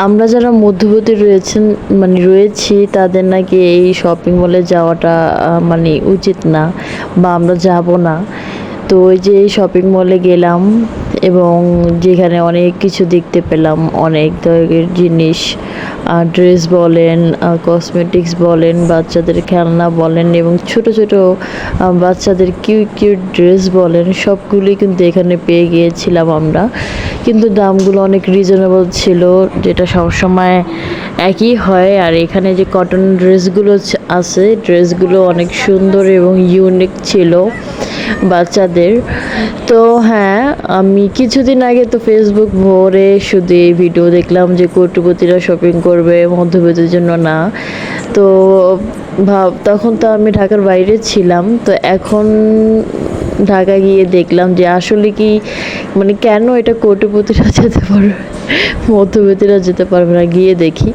আমরা যারা মধ্যবর্তী রয়েছেন মানে রয়েছি, তাদের নাকি এই শপিং মলে যাওয়াটা মানে উচিত না, বা আমরা যাব না। তো ওই যে শপিং মলে গেলাম এবং যেখানে অনেক কিছু দেখতে পেলাম, অনেক ধরনের জিনিস ড্রেস বলেন কসমেটিক্স বলেন, বাচ্চাদের খেলনা বলেন এবং ছোট ছোট বাচ্চাদের কিউট কিউট ড্রেস বলেন, সবগুলোই কিন্তু এখানে পেয়ে গিয়েছিলাম আমরা। কিন্তু দামগুলো অনেক রিজনেবল ছিল, যেটা সবসময় একই হয়। আর এখানে যে কটন ড্রেসগুলো আছে ড্রেসগুলো অনেক সুন্দর এবং ইউনিক ছিল বাচ্চাদের। তো হ্যাঁ আমি কিছুদিন আগে তো ফেসবুক ভরে শুধু এই ভিডিও দেখলাম যে কোটিপতিরা শপিং করবে মধ্যবিত্তের জন্য না। তো ভাব, তখন তো আমি ঢাকার বাইরে ছিলাম। তো এখন ঢাকা গিয়ে দেখলাম যে আসলে কি মানে কেন এটা কোটিপতিরা যেতে পারবে, মধ্যবিত্তরা যেতে পারবে না, গিয়ে দেখি।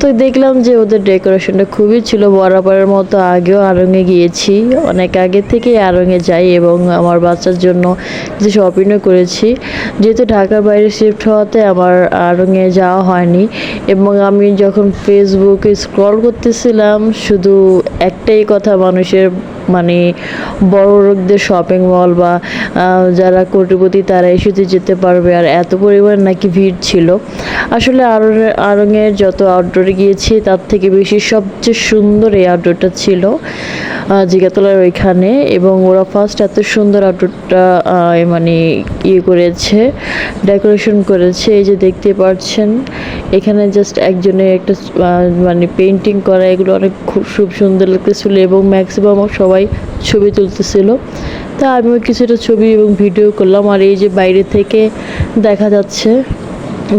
তো দেখলাম যে ওদের ডেকোরেশনটা খুবই ছিল, বরাবরের মতো আগেও আরঙে গিয়েছি, অনেক আগে থেকে আরঙে যাই এবং আমার বাচ্চার জন্য যে শপিংও করেছি। যেহেতু ঢাকার বাইরে শিফট হওয়াতে আমার আরঙে যাওয়া হয়নি এবং আমি যখন ফেসবুকে স্ক্রল করতেছিলাম, শুধু একটাই কথা মানুষের মানে বড় লোকদের শপিং মল বা যারা কোটিপতি তারা এসেতে যেতে পারবে। আর এত পরিমাণ নাকি ভিড় ছিল। আসলে আরঙের আরঙের যত আউটডোরে গিয়েছি, তার থেকে বেশি সবচেয়ে সুন্দর এই আউটডোরটা ছিল। জিগাতলার ওইখানে এবং ওরা ফার্স্ট এত সুন্দর আউটডোরটা মানে ইয়ে করেছে ডেকোরেশন করেছে, এই যে দেখতে পাচ্ছেন এখানে জাস্ট একজনের একটা মানে পেন্টিং করা, এগুলো অনেক খুব সুন্দর লাগতেছিল এবং ম্যাক্সিমাম সবাই ছবি তুলতেছিল। তা আমিও কিছুটা ছবি এবং ভিডিও করলাম আর এই যে বাইরে থেকে দেখা যাচ্ছে,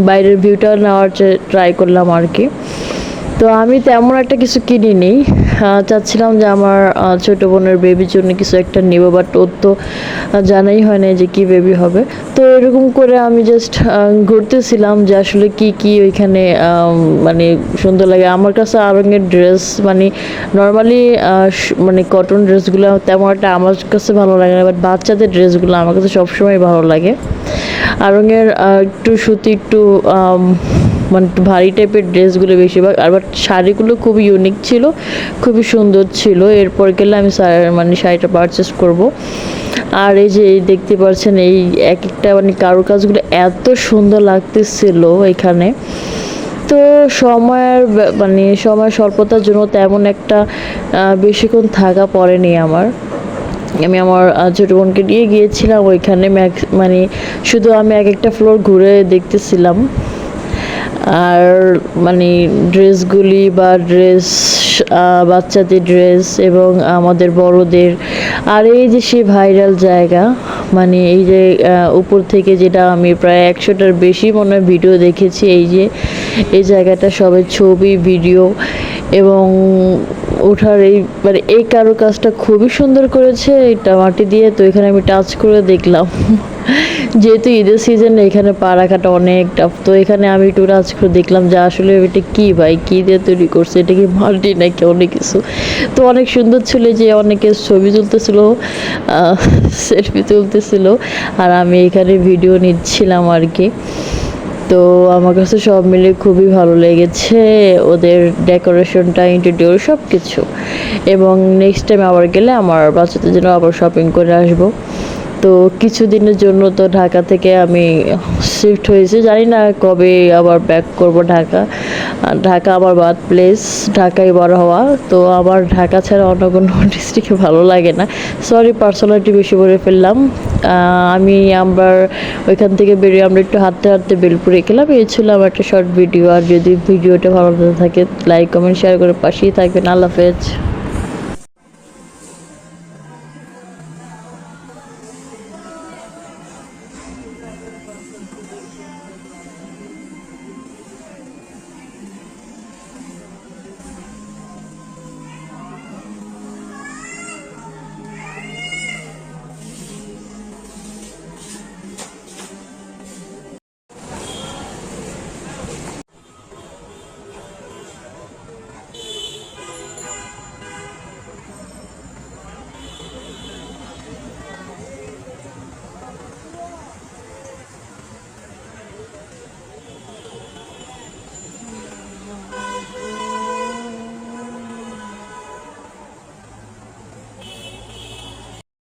বাইরের ভিউটা নেওয়ার ট্রাই করলাম আর কি। তো আমি তেমন একটা কিছু কিনিনি। চাচ্ছিলাম যে আমার ছোট বোনের বেবির জন্য কিছু একটা নিব বাট ওর তো জানাই হয় না যে কি বেবি হবে। তো এরকম করে আমি জাস্ট ঘুরতেছিলাম যে আসলে কি কি ওইখানে মানে সুন্দর লাগে। আমার কাছে আরঙের ড্রেস মানে নর্মালি মানে কটন ড্রেসগুলো তেমন একটা আমার কাছে ভালো লাগে না বাট বাচ্চাদের ড্রেসগুলো আমার কাছে সবসময় ভালো লাগে। আরঙের একটু সুতি, একটু মানে ভারী টাইপের ড্রেসগুলো বেশিরভাগ, আর বাট শাড়িগুলো খুবই ইউনিক ছিল, খুবই সুন্দর ছিল। এরপর গেলে আমি মানে শাড়িটা পারচেস করব। আর এই যে দেখতে পাচ্ছেন, এই এক একটা মানে কারুকাজগুলো এত সুন্দর লাগতেছিল এখানে। তো সময়ের মানে সময় স্বল্পতার জন্য তেমন একটা বেশিক্ষণ থাকা পড়েনি আমার। আমি আমার ছোট বোনকে নিয়ে গিয়েছিলাম ওইখানে, ম্যাক্স মানে শুধু আমি এক একটা ফ্লোর ঘুরে দেখতেছিলাম। আর মানে ড্রেসগুলি বা ড্রেস বাচ্চাদের ড্রেস এবং আমাদের বড়দের। আর এই যে সেই ভাইরাল জায়গা মানে এই যে উপর থেকে যেটা আমি প্রায় একশোটার বেশি মনে হয় ভিডিও দেখেছি, এই যে, এই জায়গাটা সবাই ছবি, ভিডিও এবং ওঠার এই মানে এই কারও কাজটা খুবই সুন্দর করেছে এটা মাটি দিয়ে। তো এখানে আমি টাচ করে দেখলাম। যেহেতু ঈদের সিজনে এখানে পা রাখাটা অনেক টাফ তো এখানে আমি একটু টাচ করে দেখলাম যে আসলে এটা কি ভাই? কী দিয়ে তৈরি করছে? এটা কি মাটি নাকি অনেক কিছু? তো অনেক সুন্দর ছিল যে অনেকে ছবি তুলতেছিল সেলফি তুলতেছিল, আর আমি এখানে ভিডিও নিচ্ছিলাম আর কি তো আমার কাছে সব মিলে খুবই ভালো লেগেছে, ওদের ডেকোরেশনটা ইন্টেরিয়র সব কিছু এবং নেক্সট টাইম আবার গেলে আমার বাচ্চাদের জন্য আবার শপিং করে আসব। তো কিছুদিনের জন্য তো ঢাকা থেকে আমি শিফট হয়েছি। জানি না কবে আবার ব্যাক করব ঢাকা। ঢাকা আমার বাদ প্লেস ঢাকায় বড় হওয়া। তো আমার ঢাকা ছাড়া অন্য কোনো ডিস্ট্রিক্টে ভালো লাগে না। সরি পার্সোনালিটি বেশি বলে ফেললাম। আমি আমার ওইখান থেকে বেরিয়ে আমরা একটু হাঁটতে হাঁটতে বেলপুরে গেলাম। এই ছিল আমার একটা শর্ট ভিডিও আর যদি ভিডিওটা ভালো থাকে লাইক কমেন্ট শেয়ার করে পাশেই থাকবেন। আল্লাহ হাফেজ।